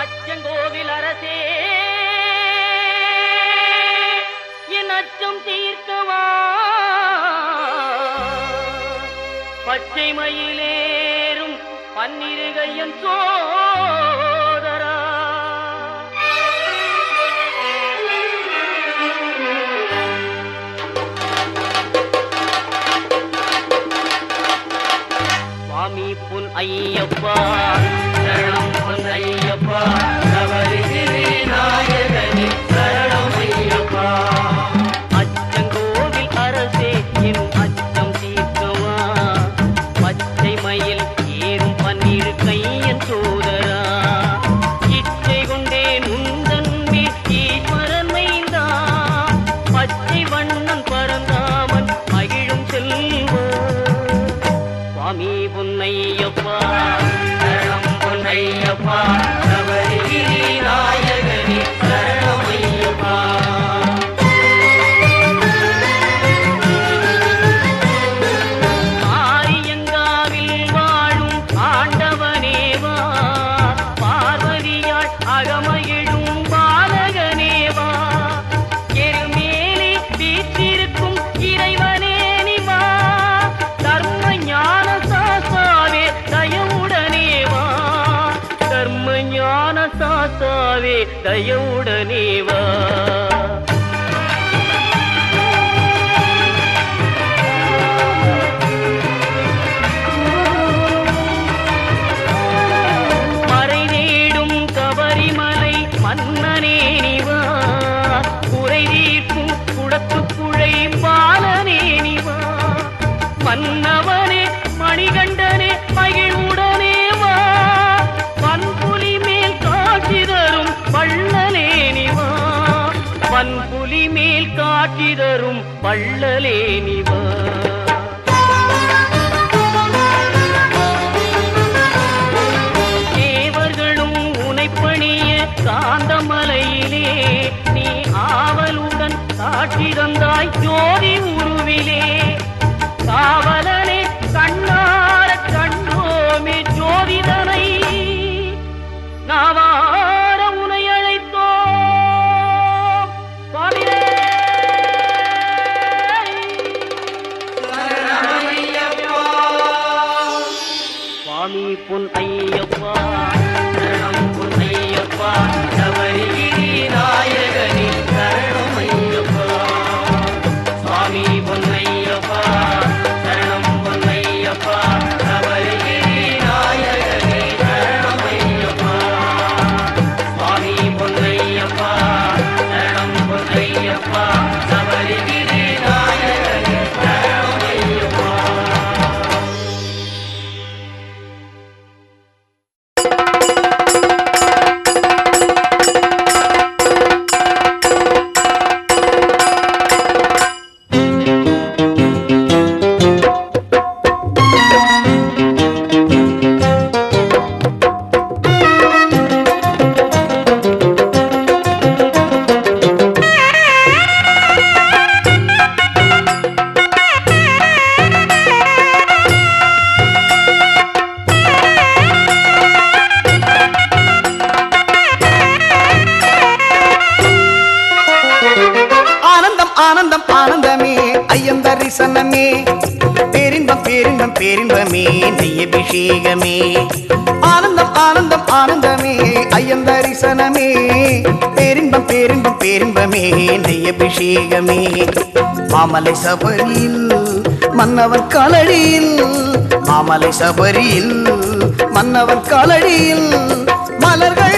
அச்சங்கோவில் அரசே என் அச்சம் தீர்க்கவா? பச்சை மயிலேறும் பன்னிருகையன் சோதரா. சுவாமி புன் ஐயப்பா. சரணம் பொன்னையப்பா ஐயப்பா நாயகனே. சாசாவே தயவுடனேவா மன்னனே நிவா குறை தீர்க்கும் குடத்து குழை பாலனே நிவா வள்ளலே நிவா தேவர்களும் உனைப்பணிய காந்தமலையிலே நீ ஆவலுடன் காட்சி தந்தாய் ஜோதி உரு புன் ஐயப்பா. பேரின்பம் பேரின்பம் பேரின்பமே நெய் அபிஷேகமே ஆனந்தம் ஆனந்தம் ஆனந்தமே ஐயம் தரிசனமே பேரின்பம் பேரின்பம் பேரின்பமே நெய் அபிஷேகமே மாமலை சபரியில் மன்னவர் காலடியில் மாமலை சபரியில் மன்னவர் காலடியில் மலர்கள்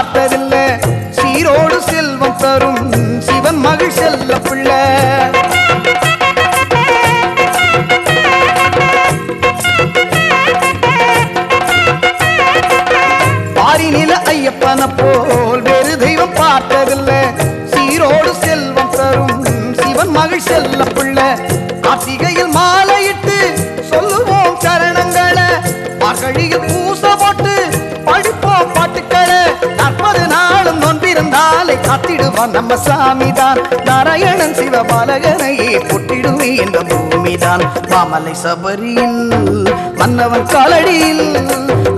பார்த்ததில்ல சீரோடு செல்வம் தரும் சிவன் மகிழ் செல்ல பிள்ள. பாரிநில ஐயப்பன போல் வேறு தெய்வம் பார்த்ததில்ல. சீரோடு செல்வம் தரும் சிவன் மகிழ் செல்ல பிள்ளை. காத்திடுவான் நம்ம சாமிதான். நாராயணன் சிவபாலகனையே பொட்டிடுமே இந்த பூமிதான். மாமலை சபரியில் மன்னவன் காலடியில்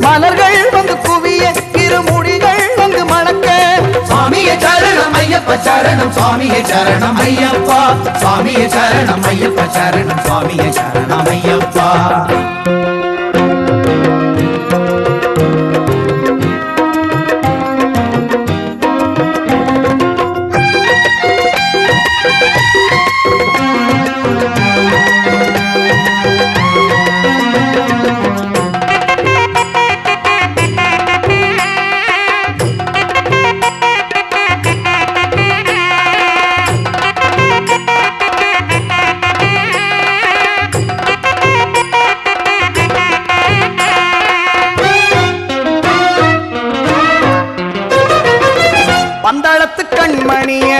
மலர்கள் வந்து குவிய இருமுடிகள் வந்து மணக்க. சுவாமியே சரணம் ஐயப்ப சரணம் சுவாமியே சரணம் ஐயப்பா. சுவாமியே சரணம் ஐயப்ப சரணம் சுவாமியே சரணம் ஐயப்பா. கண்மணிய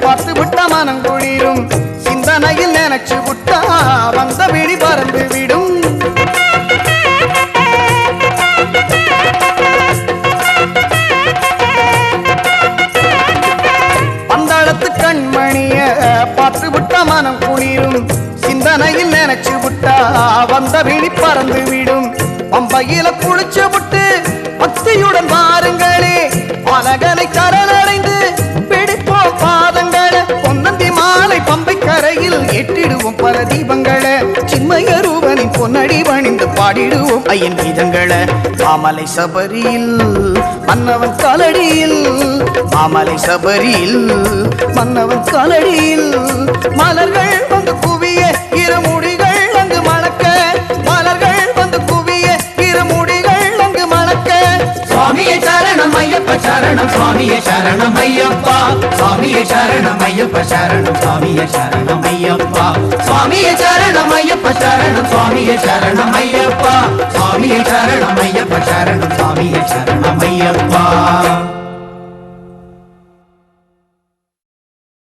பார்த்து விட்ட மனம் குளிரும். சிந்தனையில் நினைச்சு விட்டா வந்த விழி பறந்து விடும். பந்தளத்து கண்மணிய பார்த்து விட்ட மனம் குளிரும். சிந்தனையில் நினைச்சு விட்டா வந்த விழி பறந்து விடும். பம்பையில குளிச்சு விட்டு பக்தியுடன் பாருங்களே பலகனை சரணடைந்து பாடிடுவோம். ஐயன் கீதங்களை. மாமலை சபரியில் மன்னவன் காலடியில் மாமலை சபரியில் மன்னவன் காலடியில். மலர்கள் வந்து குவிய இருமுடிகள் அங்கு மணக்க. மலர்கள் வந்து குவிய இருமுடிகள் அங்கு மணக்க. சுவாமியே சரணம் ஐயப்ப சரணம் சுவாமியே சரணம் ஐயப்பா. சுவாமியே சரணம் ஐயப்ப சரணம் சுவாமியே சரணம் ஐயப்பா. சுவாமியே ஐயப்ப சரணம் சுவாமியே சரணம் ஐயப்பா. சுவாமியே சரணம் ஐயப்ப சரணம் சுவாமியே சரணம் ஐயப்பா.